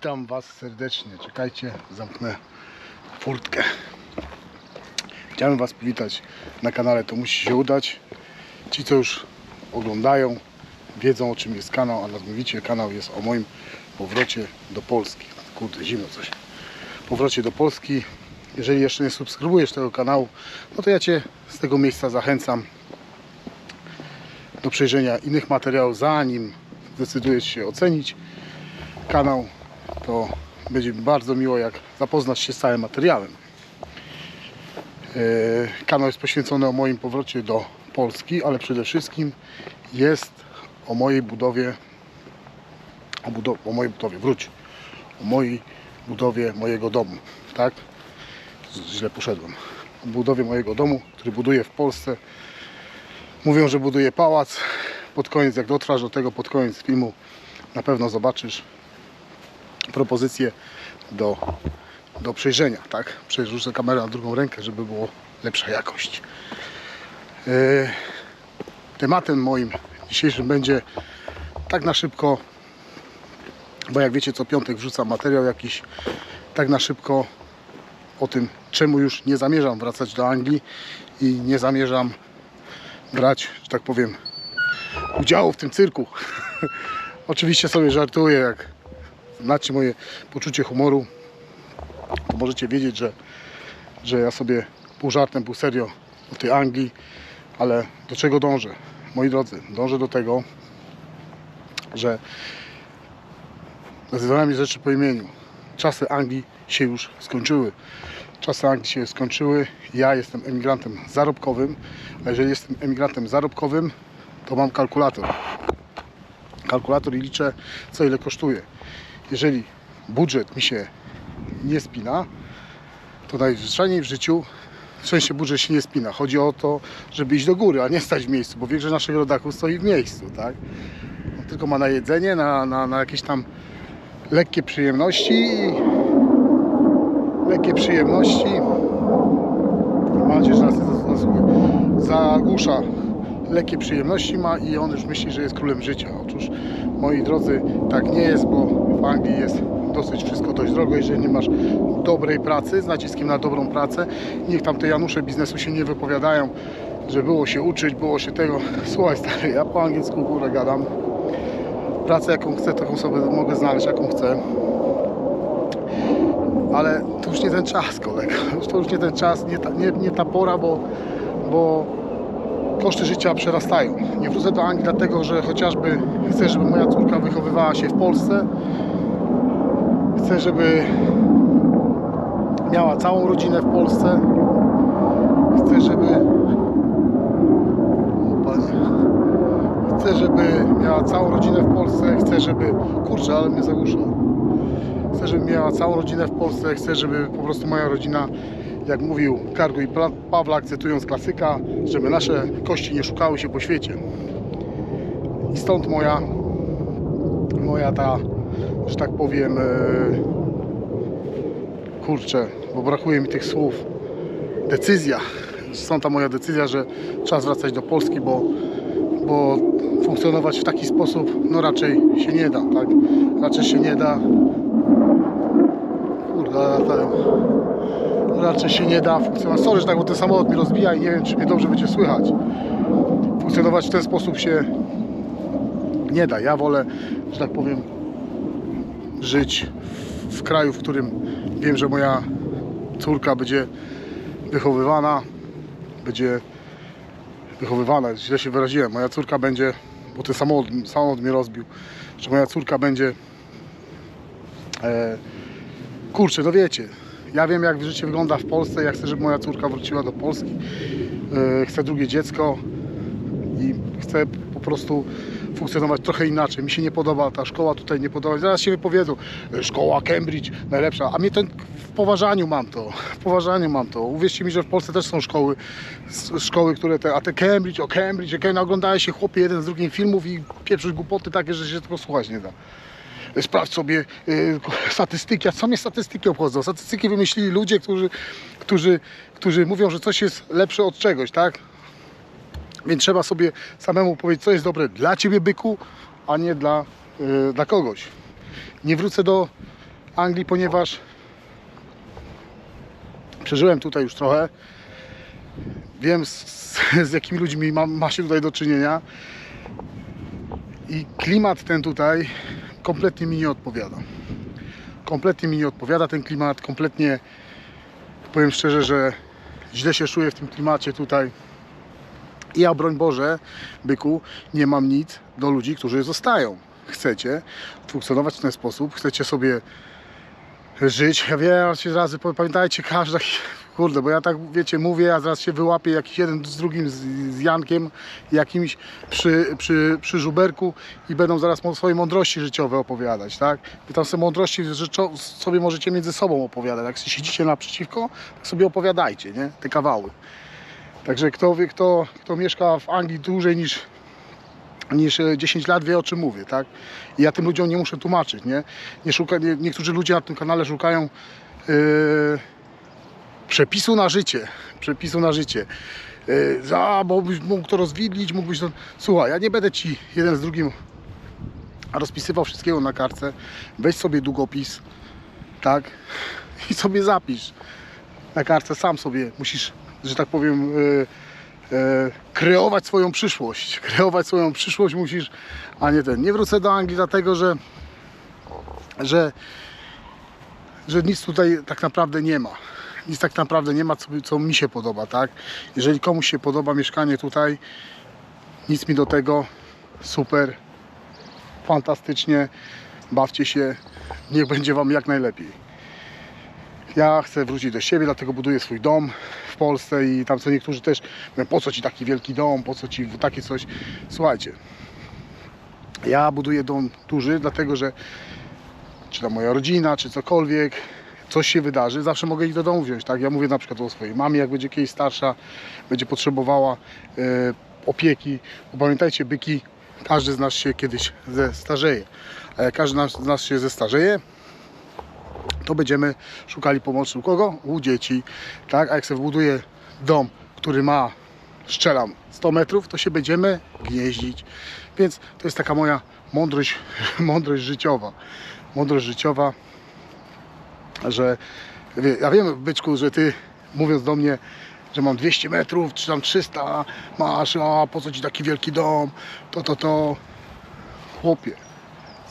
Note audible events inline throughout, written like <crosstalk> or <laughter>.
Witam Was serdecznie. Czekajcie, zamknę furtkę. Chciałem Was powitać na kanale To Musi się udać. Ci, co już oglądają, wiedzą o czym jest kanał, a mianowicie kanał jest o moim powrocie do Polski. Kurde, zimno coś. Powrocie do Polski. Jeżeli jeszcze nie subskrybujesz tego kanału, no to ja Cię z tego miejsca zachęcam do przejrzenia innych materiałów, zanim zdecydujesz się ocenić kanał, to będzie mi bardzo miło, jak zapoznasz się z całym materiałem. Yy, Kanał jest poświęcony o moim powrocie do Polski, ale przede wszystkim jest o mojej budowie, o, budow- o mojej budowie, wróć, o mojej budowie mojego domu, tak? Źle poszedłem. O budowie mojego domu, który buduję w Polsce. Mówią, że buduję pałac. Pod koniec, jak dotrwasz do tego, pod koniec filmu na pewno zobaczysz propozycje do, do przejrzenia, tak? Przerzucę kamerę na drugą rękę, żeby było lepsza jakość. Yy, Tematem moim dzisiejszym będzie tak na szybko, bo jak wiecie, co piątek wrzucam materiał jakiś, tak na szybko o tym, czemu już nie zamierzam wracać do Anglii i nie zamierzam brać, że tak powiem, udziału w tym cyrku. <laughs> Oczywiście sobie żartuję, jak znacie moje poczucie humoru, to możecie wiedzieć, że, że ja sobie pół żartem, pół serio o tej Anglii, ale do czego dążę? Moi drodzy, dążę do tego, że nazywamy rzeczy po imieniu. Czasy Anglii się już skończyły. Czasy Anglii się skończyły. Ja jestem emigrantem zarobkowym, a jeżeli jestem emigrantem zarobkowym, to mam kalkulator. Kalkulator i liczę, co ile kosztuje. Jeżeli budżet mi się nie spina, to najzwyczajniej w życiu w sensie budżet się nie spina. Chodzi o to, żeby iść do góry, a nie stać w miejscu, bo większość naszych rodaków stoi w miejscu, tak? On tylko ma na jedzenie, na, na, na jakieś tam lekkie przyjemności lekkie przyjemności. Mam nadzieję, że nas zagłusza. Lekkie przyjemności ma i on już myśli, że jest królem życia. Otóż, moi drodzy, tak nie jest, bo w Anglii jest dosyć wszystko dość drogo. Jeżeli nie masz dobrej pracy, z naciskiem na dobrą pracę, niech tam te Janusze biznesu się nie wypowiadają, że było się uczyć, było się tego. <laughs> Słuchaj stary, ja po angielsku górę gadam. Pracę jaką chcę, taką sobie mogę znaleźć, jaką chcę. Ale to już nie ten czas, kolego. <laughs> To już nie ten czas, nie ta, nie, nie ta pora, bo, bo koszty życia przerastają. Nie wrócę do Anglii dlatego, że chociażby chcę, żeby moja córka wychowywała się w Polsce. Chcę, żeby miała całą rodzinę w Polsce. Chcę, żeby. Chcę, żeby miała całą rodzinę w Polsce. Chcę, żeby. Kurczę, ale mnie zagłusza. Chcę, żeby miała całą rodzinę w Polsce. Chcę, żeby po prostu moja rodzina, jak mówił Kargu i Pawlak, cytując klasyka, żeby nasze kości nie szukały się po świecie. I stąd moja, moja ta, że tak powiem, e, kurczę, bo brakuje mi tych słów, decyzja. Stąd ta moja decyzja, że czas wracać do Polski, bo, bo funkcjonować w taki sposób, no raczej się nie da, tak? Raczej się nie da. Kurde, latają. Raczej się nie da funkcjonować. Sorry, że tak, bo ten samolot mi rozbija i nie wiem, czy mnie dobrze będzie słychać. Funkcjonować w ten sposób się nie da. Ja wolę, że tak powiem, żyć w, w kraju, w którym wiem, że moja córka będzie wychowywana, będzie wychowywana, źle się wyraziłem. Moja córka będzie, bo ten samolot, samolot mnie rozbił, że moja córka będzie e, kurczę, no wiecie, ja wiem jak życie wygląda w Polsce, ja chcę, żeby moja córka wróciła do Polski, e, chcę drugie dziecko i chcę po prostu funkcjonować trochę inaczej. Mi się nie podoba ta szkoła tutaj, nie podoba. Zaraz się wypowiedzą, szkoła Cambridge najlepsza, a mnie ten w poważaniu mam to, w poważaniu mam to. Uwierzcie mi, że w Polsce też są szkoły, szkoły, które te, a te Cambridge, o Cambridge, jak oglądają się chłopie jeden z drugim filmów i pieprzysz głupoty takie, że się tylko słuchać nie da sprawdź sobie y, statystyki. A co mnie statystyki obchodzą? Statystyki wymyślili ludzie, którzy, którzy, którzy mówią, że coś jest lepsze od czegoś, tak? Więc trzeba sobie samemu powiedzieć, co jest dobre dla ciebie, byku, a nie dla, y, dla kogoś. Nie wrócę do Anglii, ponieważ przeżyłem tutaj już trochę. Wiem z, z, jakimi ludźmi ma, ma się tutaj do czynienia. I klimat ten tutaj kompletnie mi nie odpowiada. Kompletnie mi nie odpowiada ten klimat, kompletnie powiem szczerze, że źle się czuję w tym klimacie tutaj. I ja, broń Boże, byku, nie mam nic do ludzi, którzy zostają. Chcecie funkcjonować w ten sposób, chcecie sobie żyć. Ja wiem, razy pamiętajcie, każda kurde, bo ja tak wiecie, mówię, a zaraz się wyłapię jakiś jeden z drugim z, z Jankiem jakimś przy, przy, przy żuberku i będą zaraz swoje mądrości życiowe opowiadać, tak? Wy tam sobie mądrości życzo- sobie możecie między sobą opowiadać. Jak siedzicie naprzeciwko, tak sobie opowiadajcie, nie? Te kawały. Także kto wie, kto, kto mieszka w Anglii dłużej niż, niż e, 10 lat wie o czym mówię, tak? I ja tym ludziom nie muszę tłumaczyć, nie? nie, szuka, nie niektórzy ludzie na tym kanale szukają yy, przepisu na życie, przepisu na życie. Yy, a, bo byś mógł to rozwidlić, mógłbyś to... Słuchaj, ja nie będę Ci jeden z drugim rozpisywał wszystkiego na kartce. Weź sobie długopis, tak? I sobie zapisz na kartce. Sam sobie musisz, że tak powiem, yy, yy, kreować swoją przyszłość. <laughs> Kreować swoją przyszłość musisz, a nie ten. Nie wrócę do Anglii dlatego, że że, że nic tutaj tak naprawdę nie ma. Nic tak naprawdę nie ma, co, co mi się podoba, tak? Jeżeli komuś się podoba mieszkanie tutaj, nic mi do tego, super, fantastycznie, bawcie się, niech będzie Wam jak najlepiej. Ja chcę wrócić do siebie, dlatego buduję swój dom w Polsce i tam co niektórzy też mówią, po co Ci taki wielki dom, po co Ci takie coś. Słuchajcie, ja buduję dom duży, dlatego że czy tam moja rodzina, czy cokolwiek, coś się wydarzy, zawsze mogę ich do domu wziąć, tak? Ja mówię na przykład o swojej mamie, jak będzie kiedyś starsza, będzie potrzebowała e, opieki, bo pamiętajcie, byki, każdy z nas się kiedyś zestarzeje, a jak każdy z nas się zestarzeje, to będziemy szukali pomocy u kogo? U dzieci, tak? A jak sobie wbuduję dom, który ma, strzelam, 100 metrów, to się będziemy gnieździć. Więc to jest taka moja mądrość, <laughs> mądrość życiowa. Mądrość życiowa, że ja wiem, byczku, że ty mówiąc do mnie, że mam 200 metrów, czy tam 300 masz, a po co ci taki wielki dom, to, to, to. Chłopie,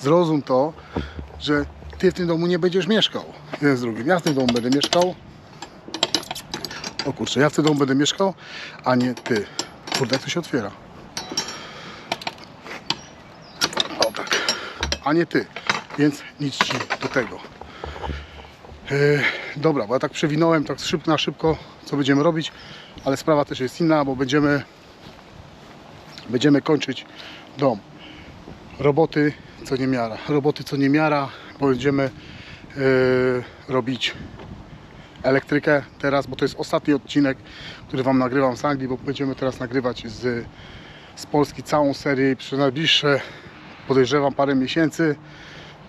zrozum to, że ty w tym domu nie będziesz mieszkał. Jeden z drugim. Ja w tym domu będę mieszkał. O kurczę, ja w tym domu będę mieszkał, a nie ty. Kurde, jak to się otwiera. O tak. A nie ty. Więc nic ci do tego. E, dobra, bo ja tak przewinąłem tak szybko na szybko, co będziemy robić, ale sprawa też jest inna, bo będziemy będziemy kończyć dom. Roboty co nie miara. Roboty co nie miara, bo będziemy e, robić elektrykę teraz, bo to jest ostatni odcinek, który Wam nagrywam z Anglii, bo będziemy teraz nagrywać z, z Polski całą serię i przez najbliższe podejrzewam parę miesięcy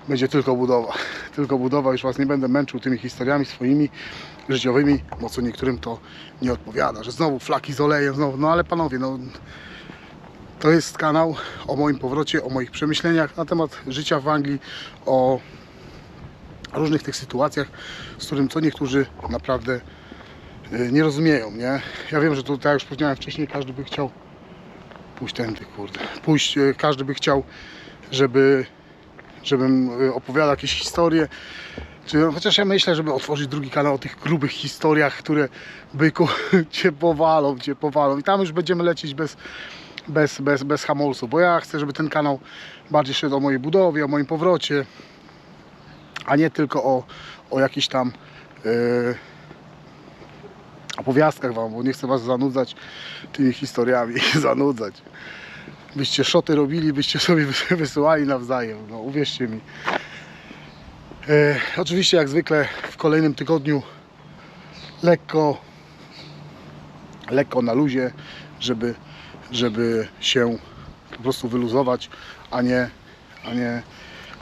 będzie tylko budowa. Tylko budowa, już Was nie będę męczył tymi historiami swoimi życiowymi, bo co niektórym to nie odpowiada, że znowu flaki z olejem, znowu, no ale panowie, no to jest kanał o moim powrocie, o moich przemyśleniach na temat życia w Anglii, o różnych tych sytuacjach, z którym co niektórzy naprawdę y, nie rozumieją, nie? Ja wiem, że to, tak jak już powiedziałem wcześniej, każdy by chciał pójść tędy, kurde, pójść, y, każdy by chciał, żeby żebym y, opowiadał jakieś historie, czy, chociaż ja myślę, żeby otworzyć drugi kanał o tych grubych historiach, które byku <laughs> cię powalą, cię powalą i tam już będziemy lecieć bez, bez, bez, bez hamulcu, bo ja chcę, żeby ten kanał bardziej szedł o mojej budowie, o moim powrocie, a nie tylko o, o jakichś tam yy, opowiastkach wam, bo nie chcę was zanudzać tymi historiami, <laughs> zanudzać. Byście szoty robili, byście <laughs> sobie wys- wysyłali nawzajem, no uwierzcie mi. E, oczywiście jak zwykle w kolejnym tygodniu lekko lekko na luzie, żeby, żeby się po prostu wyluzować, a nie, a nie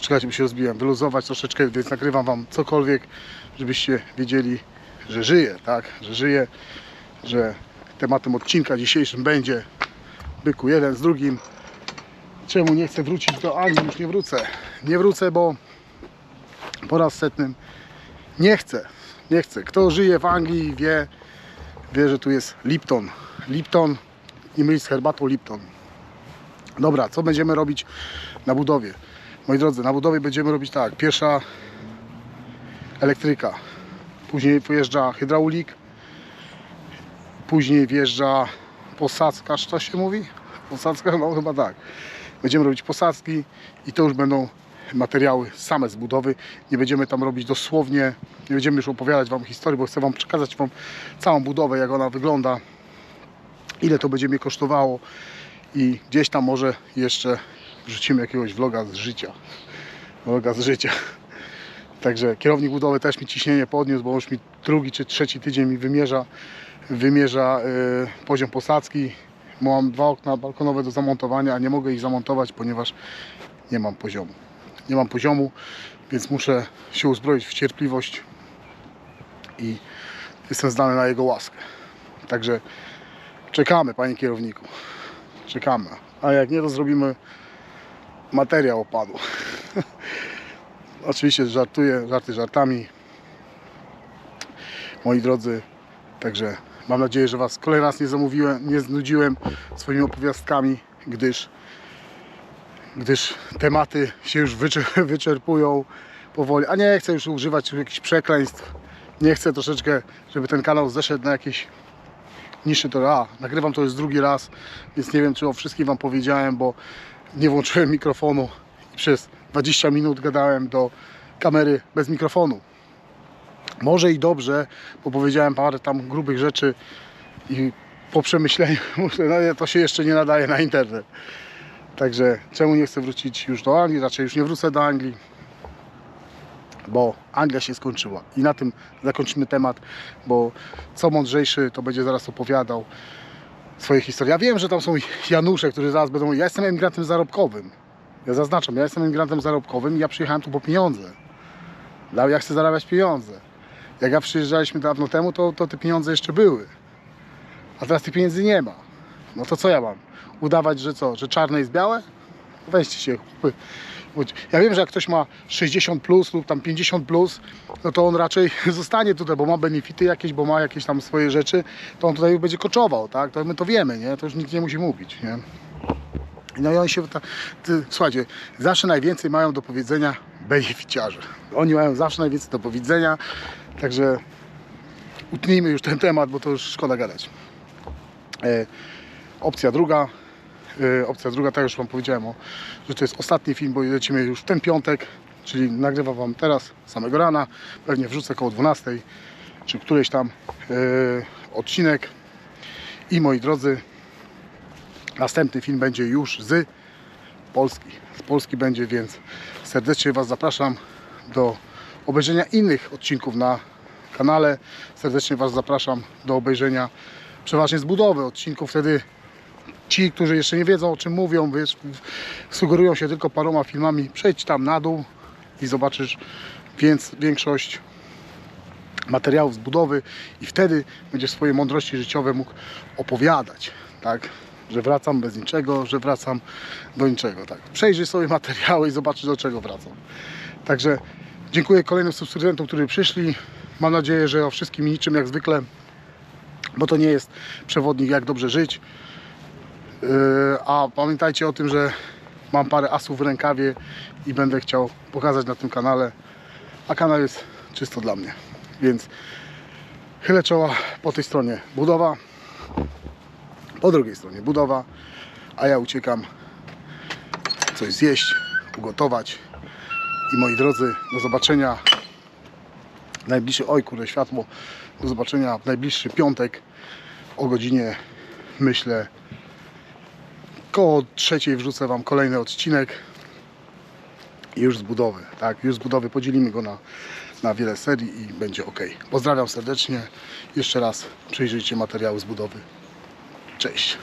czekajcie, bo się rozbiłem, wyluzować troszeczkę, więc nagrywam Wam cokolwiek, żebyście wiedzieli, że żyję, tak, że żyję, że tematem odcinka dzisiejszym będzie byku jeden z drugim. Czemu nie chcę wrócić do Anglii? Już nie wrócę. Nie wrócę, bo po raz setnym. Nie chcę, nie chcę. Kto żyje w Anglii wie, wie, że tu jest Lipton. Lipton i mylić z herbatą Lipton. Dobra, co będziemy robić na budowie? Moi drodzy, na budowie będziemy robić tak. Pierwsza elektryka. Później pojeżdża hydraulik. Później wjeżdża posadzka, czy to się mówi? Posadzka? No chyba tak. Będziemy robić posadzki i to już będą materiały same z budowy. Nie będziemy tam robić dosłownie, nie będziemy już opowiadać Wam historii, bo chcę Wam przekazać Wam całą budowę, jak ona wygląda, ile to będzie mnie kosztowało i gdzieś tam może jeszcze wrzucimy jakiegoś vloga z życia. Vloga z życia. Także kierownik budowy też mi ciśnienie podniósł, bo już mi drugi czy trzeci tydzień mi wymierza, wymierza y, poziom posadzki. Mam dwa okna balkonowe do zamontowania, a nie mogę ich zamontować, ponieważ nie mam poziomu. Nie mam poziomu, więc muszę się uzbroić w cierpliwość i jestem zdany na jego łaskę. Także czekamy, panie kierowniku. Czekamy. A jak nie, to zrobimy materiał opadu. <laughs> Oczywiście żartuję, żarty żartami. Moi drodzy, także mam nadzieję, że Was kolejny raz nie zamówiłem, nie znudziłem swoimi opowiastkami, gdyż, gdyż tematy się już wyczer- <laughs> wyczerpują powoli. A nie chcę już używać jakichś przekleństw. Nie chcę troszeczkę, żeby ten kanał zeszedł na jakieś niższe to a, nagrywam to już drugi raz, więc nie wiem czy o wszystkim Wam powiedziałem, bo nie włączyłem mikrofonu i przez 20 minut gadałem do kamery bez mikrofonu. Może i dobrze, bo powiedziałem parę tam grubych rzeczy i po przemyśleniu <laughs> no to się jeszcze nie nadaje na internet. Także czemu nie chcę wrócić już do Anglii, raczej już nie wrócę do Anglii, bo Anglia się skończyła. I na tym zakończymy temat, bo co mądrzejszy to będzie zaraz opowiadał swoje historie. Ja wiem, że tam są Janusze, którzy zaraz będą. Ja jestem emigrantem zarobkowym. Ja zaznaczam, ja jestem emigrantem zarobkowym i ja przyjechałem tu po pieniądze. Ja chcę zarabiać pieniądze. Jak ja przyjeżdżaliśmy dawno temu, to, to te pieniądze jeszcze były. A teraz tych pieniędzy nie ma. No to co ja mam? Udawać, że co? Że czarne jest białe? Weźcie się. chłopy. Ja wiem, że jak ktoś ma 60 plus lub tam 50 plus, no to on raczej <laughs> zostanie tutaj, bo ma benefity jakieś, bo ma jakieś tam swoje rzeczy, to on tutaj będzie koczował, tak? To my to wiemy, nie? To już nikt nie musi mówić, nie? No i oni się, ta, ty, słuchajcie, zawsze najwięcej mają do powiedzenia beneficiarze. Oni mają zawsze najwięcej do powiedzenia, także utnijmy już ten temat, bo to już szkoda gadać. E, opcja druga, e, opcja druga, tak już Wam powiedziałem, o, że to jest ostatni film, bo lecimy już w ten piątek, czyli nagrywam Wam teraz, samego rana, pewnie wrzucę koło 12, czy któryś tam e, odcinek. I moi drodzy, następny film będzie już z Polski. Z Polski będzie, więc serdecznie Was zapraszam do obejrzenia innych odcinków na kanale. Serdecznie Was zapraszam do obejrzenia przeważnie z budowy odcinków. Wtedy ci, którzy jeszcze nie wiedzą o czym mówią, wiesz, sugerują się tylko paroma filmami. Przejdź tam na dół i zobaczysz więc większość materiałów z budowy i wtedy będziesz swoje mądrości życiowe mógł opowiadać, tak? Że wracam bez niczego, że wracam do niczego, tak? Przejrzyj sobie <laughs> materiały i zobaczysz do czego wracam. Także dziękuję kolejnym subskrybentom, którzy przyszli. Mam nadzieję, że o wszystkim i niczym jak zwykle, bo to nie jest przewodnik jak dobrze żyć. Yy, A pamiętajcie o tym, że mam parę asów w rękawie i będę chciał pokazać na tym kanale. A kanał jest czysto dla mnie. Więc chylę czoła po tej stronie budowa, po drugiej stronie budowa, a ja uciekam coś zjeść, ugotować. I moi drodzy, do zobaczenia najbliższy, oj kurde światło, do zobaczenia w najbliższy piątek o godzinie, myślę, koło trzeciej wrzucę Wam kolejny odcinek już z budowy, tak, już z budowy podzielimy go na, na wiele serii i będzie ok. Pozdrawiam serdecznie, jeszcze raz przejrzyjcie materiały z budowy. Cześć.